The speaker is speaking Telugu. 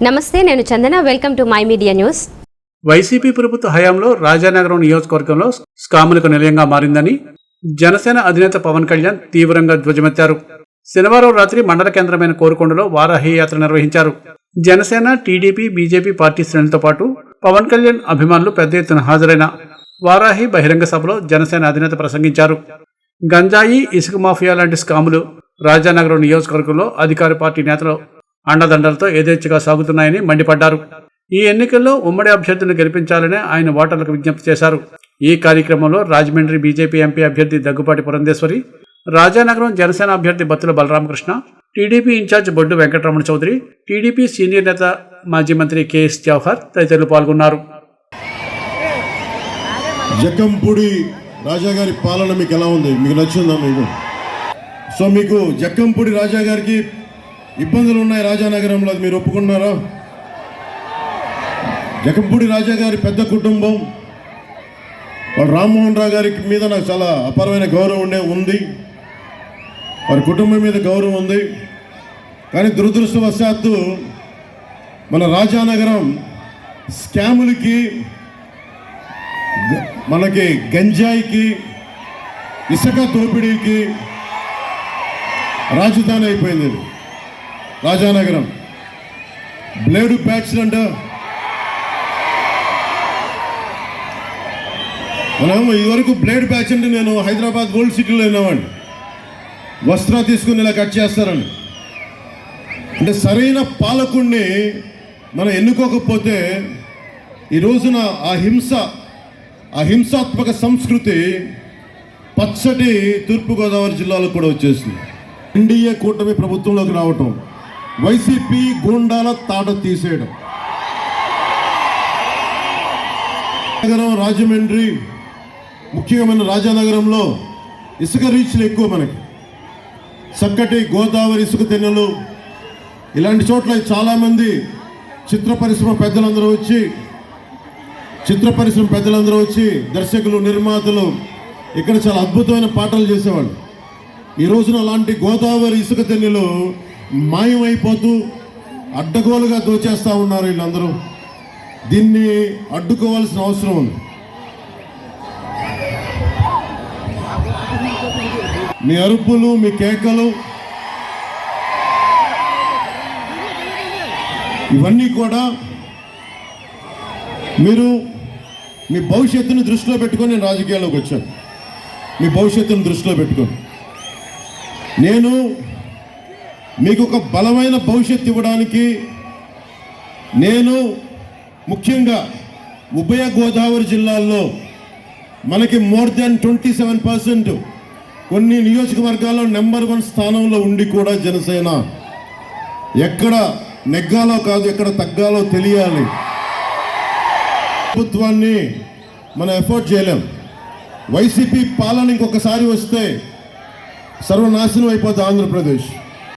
నమస్తే నేను Chandana. Welcome to my media news YCP ప్రభుత్వ హయాంలో రాజానగరం నియోజకవర్గంలో స్కాములకు నిలయంగా మారిందని జనసేన అధినేత పవన్ కళ్యాణ్ తీవ్రంగా ధ్వజమెత్తారు. శనివారం రాత్రి మండల కేంద్రమైన కోరుకొండలో వారాహి యాత్ర నిర్వహించారు. జనసేన టీడీపీ బీజేపీ పార్టీ శ్రేణులతో పాటు పవన్ కళ్యాణ్ అభిమానులు పెద్ద ఎత్తున హాజరైన వారాహి బహిరంగ సభలో జనసేన అధినేత ప్రసంగించారు. గంజాయి ఇసుక మాఫియా లాంటి స్కాములు రాజానగరం నియోజకవర్గంలో అధికార పార్టీ నేతలు అండదండలతో యథేచ్ఛగా సాగుతున్నాయని మండిపడ్డారు. ఈ ఎన్నికల్లో ఉమ్మడి అభ్యర్థిని గెలిపించాలని ఆయన ఓటర్లకు విజ్ఞప్తి చేశారు. ఈ కార్యక్రమంలో రాజమండ్రి బీజేపీ ఎంపీ అభ్యర్థి దగ్గుపాటి పురంధేశ్వరి రాజానగరం జనసేన అభ్యర్థి Battula Balaramakrishna TDP incharge Boddu Venkataramana Chowdary TDP senior నేత మాజీ మంత్రి కెఎస్ జవహర్ తదితరులు పాల్గొన్నారు. జక్కంపూడి రాజా గారి పాలన మీకు ఎలా ఉంది? మీకు నచ్చిందా మీకు? సో మీకు జక్కంపూడి రాజా గారికి ఇబ్బందులు ఉన్నాయి రాజానగరంలో అది మీరు ఒప్పుకున్నారా? జక్కంపూడి రాజా గారి పెద్ద కుటుంబం. వాడు రామ్మోహన్ రావు గారి మీద నాకు చాలా అపారమైన గౌరవం ఉండే ఉంది. వారి కుటుంబం మీద గౌరవం ఉంది. కానీ దురదృష్టవశాత్తు మన రాజానగరం స్కాములకి మనకి గంజాయికి ఇసుక దోపిడీకి రాజధాని అయిపోయింది. రాజానగరం. బ్లేడు ప్యాచ్ అంట మనం ఇదివరకు బ్లేడ్ ప్యాచ్ అంటే నేను హైదరాబాద్ గోల్డ్ సిటీలో విన్నామండి వస్త్ర తీసుకుని ఇలా కట్ చేస్తారని. అంటే సరైన పాలకుణ్ణి మనం ఎన్నుకోకపోతే ఈ రోజున ఆ హింస ఆ హింసాత్మక సంస్కృతి పచ్చటి తూర్పుగోదావరి జిల్లాలో కూడా వచ్చేసింది. ఎన్డీఏ కూటమి ప్రభుత్వంలోకి రావటం. వైసీపీ గూండాల తాట తీసేయడం. నగరం రాజమండ్రి ముఖ్యమైన రాజానగరంలో ఇసుక రీచ్లు ఎక్కువ మనకి. చక్కటి గోదావరి ఇసుక తెన్నెలు. ఇలాంటి చోట్ల చాలామంది చిత్ర పరిశ్రమ పెద్దలందరూ వచ్చి చిత్ర పరిశ్రమ పెద్దలందరూ వచ్చి దర్శకులు నిర్మాతలు ఇక్కడ చాలా అద్భుతమైన పాటలు చేసేవాళ్ళు. ఈ రోజున అలాంటి గోదావరి ఇసుక తెన్నెలు మాయమైపోతూ అడ్డగోలుగా దోచేస్తూ ఉన్నారు వీళ్ళందరూ. దీన్ని అడ్డుకోవాల్సిన అవసరం ఉంది. మీ అరుపులు మీ కేకలు ఇవన్నీ కూడా మీరు మీ భవిష్యత్తుని దృష్టిలో పెట్టుకొని నేను రాజకీయాల్లోకి వచ్చాను. మీ భవిష్యత్తును దృష్టిలో పెట్టుకొని. నేను మీకు ఒక బలమైన భవిష్యత్తు ఇవ్వడానికి నేను ముఖ్యంగా ఉభయ గోదావరి జిల్లాల్లో మనకి more than twenty seven percent కొన్ని నియోజకవర్గాల్లో నెంబర్ వన్ స్థానంలో ఉండి కూడా జనసేన ఎక్కడ నెగ్గాలో కాదు ఎక్కడ తగ్గాలో తెలియాలి. ప్రభుత్వాన్ని మనం ఎఫోర్డ్ చేయలేం. వైసీపీ పాలన ఇంకొకసారి వస్తే సర్వనాశనం అయిపోతుంది ఆంధ్రప్రదేశ్.